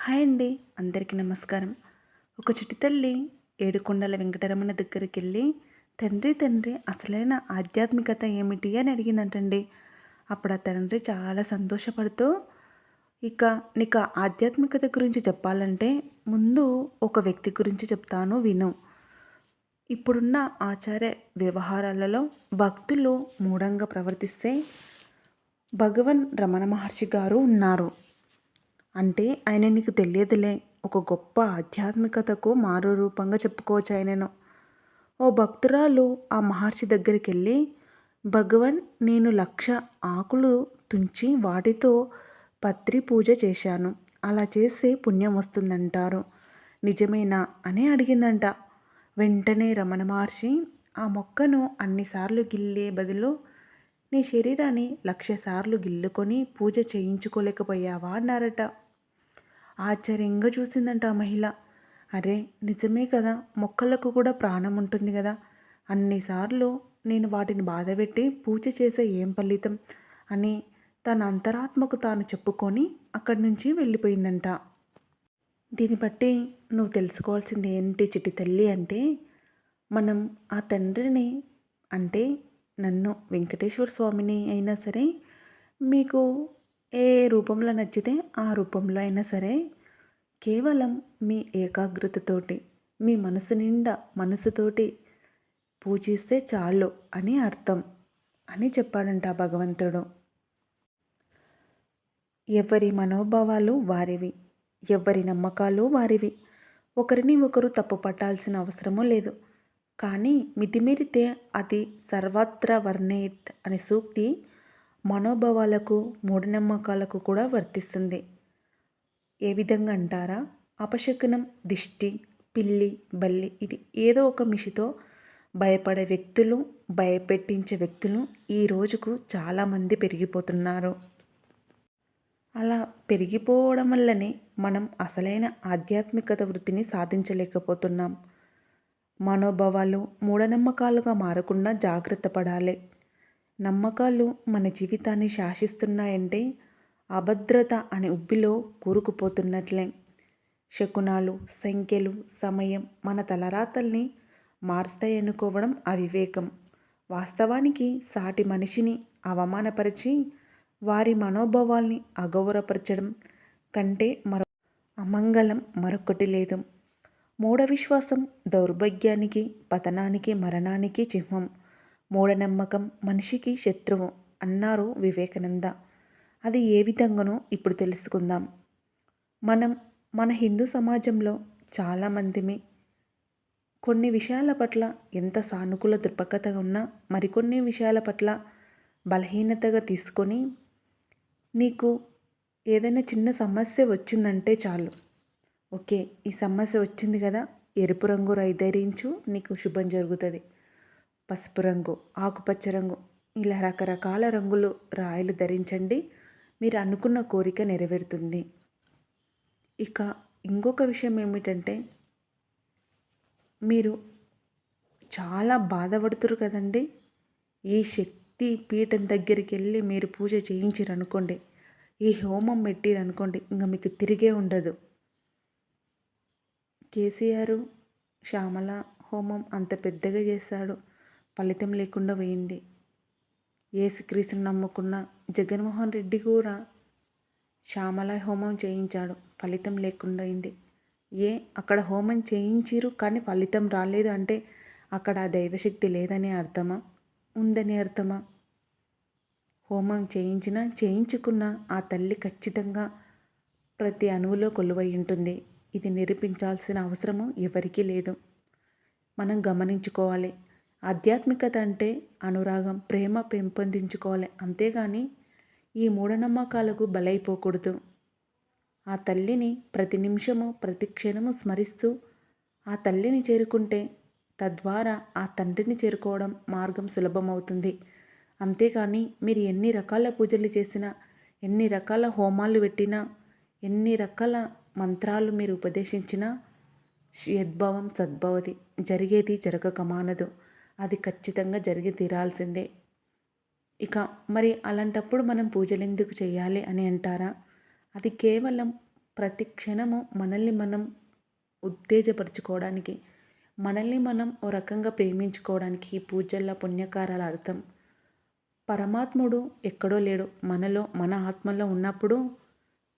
Hi అండి. అందరికీ నమస్కారం. ఒక చిటి తల్లి ఏడుకొండల వెంకటరమణ దగ్గరికి వెళ్ళి తండ్రి తండ్రి అసలైన ఆధ్యాత్మికత ఏమిటి? అని అడిగిందంటండి. అప్పుడు ఆ తండ్రి చాలా సంతోషపడుతూ ఇక నీకు ఆధ్యాత్మికత గురించి చెప్పాలంటే ముందు ఒక వ్యక్తి గురించి చెప్తాను విను. ఇప్పుడున్న ఆచార వ్యవహారాలలో భక్తులు మూఢంగా ప్రవర్తిస్తే భగవన్ రమణ మహర్షి గారు ఉన్నారు. అంటే ఆయన నీకు తెలియదులే. ఒక గొప్ప ఆధ్యాత్మికతకు మారు రూపంగా చెప్పుకోవచ్చు ఆయనను. ఓ భక్తురాలు ఆ మహర్షి దగ్గరికి వెళ్ళి భగవన్ నేను లక్ష ఆకులు తుంచి వాటితో పత్రి పూజ చేశాను. అలా చేస్తే పుణ్యం వస్తుందంటారు. నిజమేనా? అని అడిగిందంట. వెంటనే రమణ మహర్షి ఆ మొక్కను అన్నిసార్లు గిల్లే బదులు నీ శరీరాన్ని లక్షసార్లు గిల్లుకొని పూజ చేయించుకోలేకపోయావా? అన్నారట. ఆశ్చర్యంగా చూసిందంట ఆ మహిళ. అరే నిజమే కదా మొక్కలకు కూడా ప్రాణం ఉంటుంది కదా. అన్నిసార్లు నేను వాటిని బాధపెట్టి పూజ చేసే ఏం ఫలితం? అని తన అంతరాత్మకు తాను చెప్పుకొని అక్కడి నుంచి వెళ్ళిపోయిందంట. దీన్ని బట్టి నువ్వు తెలుసుకోవాల్సింది ఏంటి చిట్టి తల్లి అంటే మనం ఆ తండ్రిని అంటే నన్ను వెంకటేశ్వర స్వామిని అయినా సరే మీకు ఏ రూపంలో నచ్చితే ఆ రూపంలో అయినా సరే కేవలం మీ ఏకాగ్రతతోటి మీ మనసు నిండా మనసుతోటి పూజిస్తే చాలు అని అర్థం అని చెప్పాడంట భగవంతుడు. ఎవరి మనోభావాలు వారివి ఎవరి నమ్మకాలు వారివి. ఒకరిని ఒకరు తప్పు పట్టాల్సిన అవసరమూ లేదు. కానీ మితిమీరితే అది సర్వత్ర వర్ణేత్ అనే సూక్తి మనోభావాలకు మూఢనమ్మకాలకు కూడా వర్తిస్తుంది. ఏ విధంగా అంటారా? అపశకునం దిష్టి పిల్లి బల్లి ఇది ఏదో ఒక మిషితో భయపడే వ్యక్తులు భయపెట్టించే వ్యక్తులు ఈ రోజుకు చాలామంది పెరిగిపోతున్నారు. అలా పెరిగిపోవడం వల్లనే మనం అసలైన ఆధ్యాత్మికత వృత్తిని సాధించలేకపోతున్నాం. మనోభావాలు మూఢనమ్మకాలుగా మారకుండా జాగ్రత్త పడాలి. నమ్మకాలు మన జీవితాన్ని శాసిస్తున్నాయంటే అభద్రత అనే ఉబ్బిలో కూరుకుపోతున్నట్లే. శకునాలు సంఖ్యలు సమయం మన తలరాతల్ని మారుస్తాయనుకోవడం అవివేకం. వాస్తవానికి సాటి మనిషిని అవమానపరిచి వారి మనోభావాల్ని అగౌరవపరచడం కంటే మరో అమంగళం మరొకటి లేదు. మూఢ విశ్వాసం దౌర్భాగ్యానికి పతనానికి మరణానికి చిహ్నం మూఢనమ్మకం మనిషికి శత్రువు అన్నారు వివేకానంద. అది ఏ విధంగానో ఇప్పుడు తెలుసుకుందాం. మనం మన హిందూ సమాజంలో చాలామందిమి కొన్ని విషయాల పట్ల ఎంత సానుకూల దృపకత ఉన్నా మరికొన్ని విషయాల పట్ల బలహీనతగా తీసుకొని నీకు ఏదైనా చిన్న సమస్య వచ్చిందంటే చాలు. ఓకే ఈ సమస్య వచ్చింది కదా ఎరుపు రంగు రైధరించు నీకు శుభం జరుగుతుంది. పసుపు రంగు ఆకుపచ్చ రంగు ఇలా రకరకాల రంగులు రాయలు ధరించండి. మీరు అనుకున్న కోరిక నెరవేరుతుంది. ఇక ఇంకొక విషయం ఏమిటంటే మీరు చాలా బాధపడుతురు కదండి. ఈ శక్తి పీఠం దగ్గరికి వెళ్ళి మీరు పూజ చేయించిరనుకోండి ఈ హోమం పెట్టిరనుకోండి ఇంకా మీకు తిరిగే ఉండదు. కేసీఆర్ శ్యామల హోమం అంత పెద్దగా చేశాడు. ఫలితం లేకుండా పోయింది. ఏసుక్రీస్తుని నమ్ముకున్న జగన్మోహన్ రెడ్డి కూడా శ్యామల హోమం చేయించాడు. ఫలితం లేకుండా అయింది. ఏ అక్కడ హోమం చేయించిరు కానీ ఫలితం రాలేదు అంటే అక్కడ ఆ దైవశక్తి లేదనే అర్థమా? ఉందని అర్థమా? హోమం చేయించినా చేయించుకున్న ఆ తల్లి ఖచ్చితంగా ప్రతి అణువులో కొలువై ఉంటుంది. ఇది నిరూపించాల్సిన అవసరము ఎవరికీ లేదు. మనం గమనించుకోవాలి. ఆధ్యాత్మికత అంటే అనురాగం ప్రేమ పెంపొందించుకోవాలి. అంతేగాని ఈ మూఢనమ్మకాలకు బలైపోకూడదు. ఆ తల్లిని ప్రతి నిమిషము ప్రతి క్షణము స్మరిస్తూ ఆ తల్లిని చేరుకుంటే తద్వారా ఆ తండ్రిని చేరుకోవడం మార్గం సులభమవుతుంది. అంతేకాని మీరు ఎన్ని రకాల పూజలు చేసినా ఎన్ని రకాల హోమాలు పెట్టినా ఎన్ని రకాల మంత్రాలు మీరు ఉపదేశించిన యద్భవం సద్భవతి. జరిగేది జరగక మానదు అది ఖచ్చితంగా జరిగి తీరాల్సిందే. ఇక మరి అలాంటప్పుడు మనం పూజలు ఎందుకు చేయాలి అని అంటారా? అది కేవలం ప్రతి క్షణము మనల్ని మనం ఉత్తేజపరచుకోవడానికి మనల్ని మనం ఓ రకంగా ప్రేమించుకోవడానికి ఈ పూజల పుణ్యకారాల అర్థం. పరమాత్ముడు ఎక్కడో లేడు. మనలో మన ఆత్మలో ఉన్నప్పుడు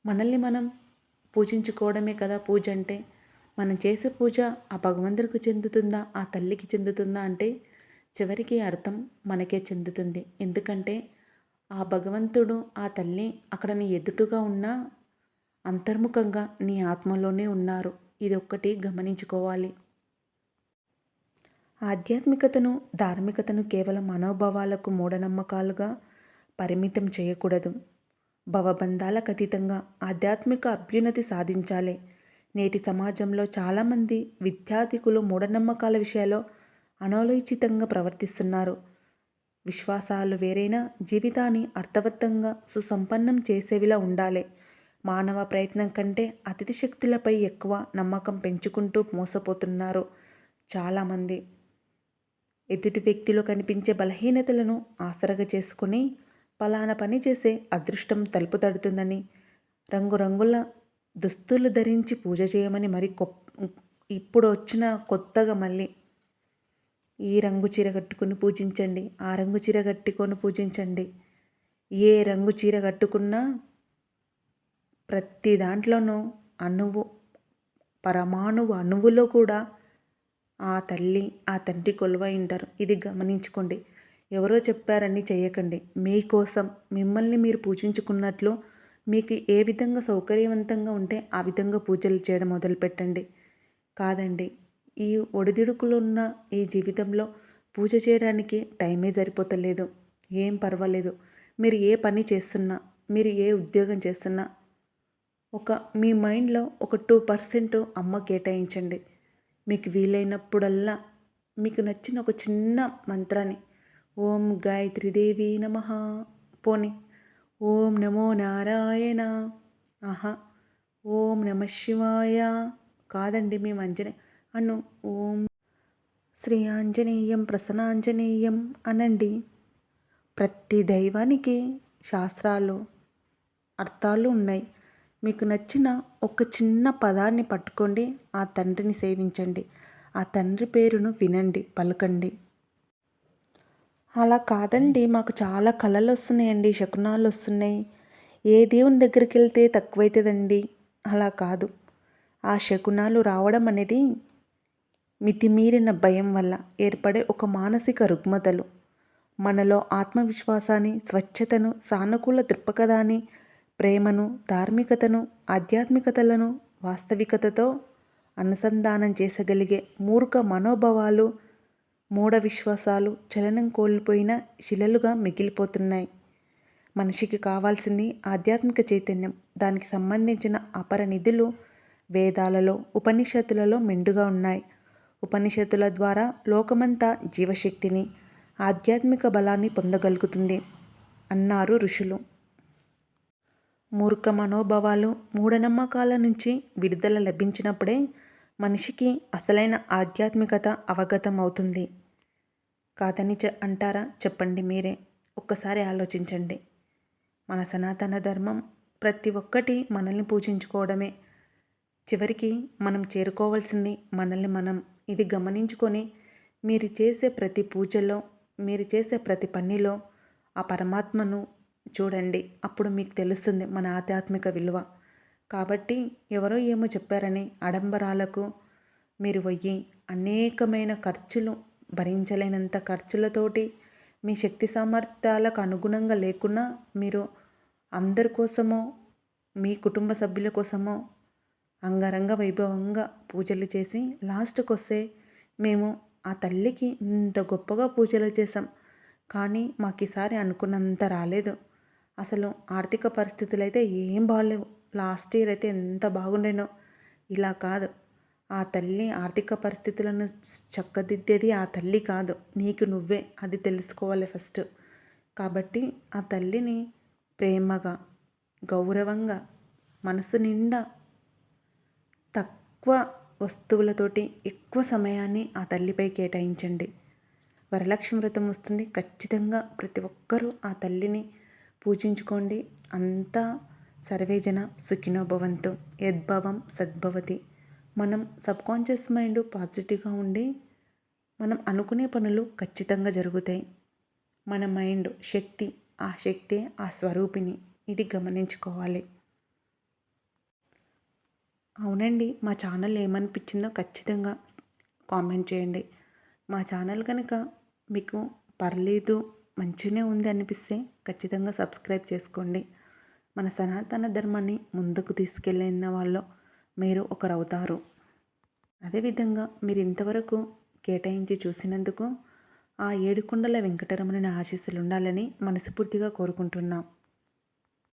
మనల్ని మనం పూజించుకోవడమే కదా పూజ అంటే? మనం చేసే పూజ ఆ భగవంతుడికి చెందుతుందా? ఆ తల్లికి చెందుతుందా అంటే చివరికి అర్థం మనకే చెందుతుంది. ఎందుకంటే ఆ భగవంతుడు ఆ తల్లి అక్కడ నీ ఎదుటుగా ఉన్న అంతర్ముఖంగా నీ ఆత్మలోనే ఉన్నారు. ఇది ఒక్కటి గమనించుకోవాలి. ఆధ్యాత్మికతను ధార్మికతను కేవలం మనోభావాలకు మూఢనమ్మకాలుగా పరిమితం చేయకూడదు. భవబంధాలకు అతీతంగా ఆధ్యాత్మిక అభ్యున్నతి సాధించాలి. నేటి సమాజంలో చాలామంది విద్యార్థికులు మూఢనమ్మకాల విషయాల్లో అనాలోచితంగా ప్రవర్తిస్తున్నారు. విశ్వాసాలు వేరైనా జీవితాన్ని అర్థవంతంగా సుసంపన్నం చేసేవిలా ఉండాలి. మానవ ప్రయత్నం కంటే అతిథి శక్తులపై ఎక్కువ నమ్మకం పెంచుకుంటూ మోసపోతున్నారు చాలామంది. ఎదుటి వ్యక్తిలో కనిపించే బలహీనతలను ఆసరగా చేసుకుని పలానా పని చేసే అదృష్టం తలుపు తడుతుందని. రంగురంగుల దుస్తులు ధరించి పూజ చేయమని మరి ఇప్పుడు వచ్చిన కొత్తగా మళ్ళీ ఈ రంగు చీర కట్టుకుని పూజించండి ఆ రంగు చీర కట్టుకొని పూజించండి. ఏ రంగు చీర కట్టుకున్నా ప్రతి దాంట్లోనూ అణువు పరమాణువు అణువులో కూడా ఆ తల్లి ఆ తండ్రి కొలువై ఉంటారు. ఇది గమనించుకోండి. ఎవరో చెప్పారని చేయకండి మీకోసం మిమ్మల్ని మీరు పూజించుకున్నట్లు మీకు ఏ విధంగా సౌకర్యవంతంగా ఉంటే ఆ విధంగా పూజలు చేయడం మొదలుపెట్టండి. కాదండి ఈ ఒడిదుడుకులున్న ఈ జీవితంలో పూజ చేయడానికి టైమే సరిపోతలేదు. ఏం పర్వాలేదు. మీరు ఏ పని చేస్తున్నా మీరు ఏ ఉద్యోగం చేస్తున్నా ఒక మీ మైండ్లో ఒక టూ పర్సెంట్ అమ్మ కేటాయించండి. మీకు వీలైనప్పుడల్లా మీకు నచ్చిన ఒక చిన్న మంత్రాన్ని ఓం గాయత్రీదేవి నమ. పోని ఓం నమో నారాయణ. ఆహా. ఓం నమ శివాయ. కాదండి మేము అంజనే అను ఓం శ్రీ ఆంజనేయం ప్రసన్నాంజనేయం అనండి. ప్రతి దైవానికి శాస్త్రాలు అర్థాలు ఉన్నాయి. మీకు నచ్చిన ఒక చిన్న పదాన్ని పట్టుకోండి ఆ తండ్రిని సేవించండి. ఆ తండ్రి పేరును వినండి పలకండి. అలా కాదండి. మాకు చాలా కళలు వస్తున్నాయండి శకునాలు వస్తున్నాయి ఏ దేవుని దగ్గరికి వెళ్తే తక్కువైతుందండి. అలా కాదు. ఆ శకునాలు రావడం అనేది మితిమీరిన భయం వల్ల ఏర్పడే ఒక మానసిక రుగ్మతలు. మనలో ఆత్మవిశ్వాసాన్ని స్వచ్ఛతను సానుకూల దృక్పథాన్ని ప్రేమను ధార్మికతను ఆధ్యాత్మికతలను వాస్తవికతతో అనుసంధానం చేసగలిగే మూర్ఖ మనోభావాలు మూఢ విశ్వాసాలు చలనం కోల్పోయిన శిలలుగా మిగిలిపోతున్నాయి. మనిషికి కావాల్సింది ఆధ్యాత్మిక చైతన్యం. దానికి సంబంధించిన అపర నిధులు వేదాలలో ఉపనిషత్తులలో మెండుగా ఉన్నాయి. ఉపనిషత్తుల ద్వారా లోకమంతా జీవశక్తిని ఆధ్యాత్మిక బలాన్ని పొందగలుగుతుంది అన్నారు ఋషులు. మూర్ఖ మనోభావాలు మూఢనమ్మకాల నుంచి విడుదల లభించినప్పుడే మనిషికి అసలైన ఆధ్యాత్మికత అవగతం అవుతుంది కాదని చె అంటారా? చెప్పండి మీరే. ఒక్కసారి ఆలోచించండి. మన సనాతన ధర్మం ప్రతి ఒక్కటి మనల్ని పూజించుకోవడమే. చివరికి మనం చేరుకోవాల్సింది మనల్ని మనం. ఇది గమనించుకొని మీరు చేసే ప్రతి పూజలో మీరు చేసే ప్రతి పనిలో ఆ పరమాత్మను చూడండి. అప్పుడు మీకు తెలుస్తుంది మన ఆధ్యాత్మిక విలువ. కాబట్టి ఎవరో ఏమో చెప్పారని ఆడంబరాలకు మీరు పోయి అనేకమైన ఖర్చులు భరించలేనంత ఖర్చులతోటి మీ శక్తి సామర్థ్యాలకు అనుగుణంగా లేకున్నా మీరు అందరి కోసమో మీ కుటుంబ సభ్యుల కోసమో అంగరంగ వైభవంగా పూజలు చేసి లాస్ట్కి వస్తే మేము ఆ తల్లికి ఇంత గొప్పగా పూజలు చేసాం కానీ మాకు ఈసారి అనుకున్నంత రాలేదు. అసలు ఆర్థిక పరిస్థితులు అయితే ఏం బాగాలేవు. లాస్ట్ ఇయర్ అయితే ఎంత బాగుండేనో. ఇలా కాదు. ఆ తల్లి ఆర్థిక పరిస్థితులను చక్కదిద్దేది ఆ తల్లి కాదు. నీకు నువ్వే అది తెలుసుకోవాలి ఫస్ట్. కాబట్టి ఆ తల్లిని ప్రేమగా గౌరవంగా మనసు నిండా తక్కువ వస్తువులతోటి ఎక్కువ సమయాన్ని ఆ తల్లిపై కేటాయించండి. వరలక్ష్మి వ్రతం వస్తుంది. ఖచ్చితంగా ప్రతి ఒక్కరూ ఆ తల్లిని పూజించుకోండి. అంతా సర్వేజన సుఖినోభవంతు యద్భవం సద్భవతి. మనం సబ్కాన్షియస్ మైండ్ పాజిటివ్గా ఉండి మనం అనుకునే పనులు ఖచ్చితంగా జరుగుతాయి. మన మైండ్ శక్తి ఆ శక్తే ఆ స్వరూపిణి. ఇది గమనించుకోవాలి. అవునండి మా ఛానల్ ఏమనిపించిందో ఖచ్చితంగా కామెంట్ చేయండి. మా ఛానల్ కనుక మీకు పర్లేదు మంచిగానే ఉంది అనిపిస్తే ఖచ్చితంగా సబ్స్క్రైబ్ చేసుకోండి. మన సనాతన ధర్మాన్ని ముందుకు తీసుకెళ్ళిన వాళ్ళు మీరు ఒకరు అవుతారు అదేవిధంగా మీరు ఇంతవరకు కేటాయించి చూసినందుకు ఆ ఏడుకొండల వెంకటరమణుని ఆశీస్సులు ఉండాలని మనస్ఫూర్తిగా కోరుకుంటున్నాం.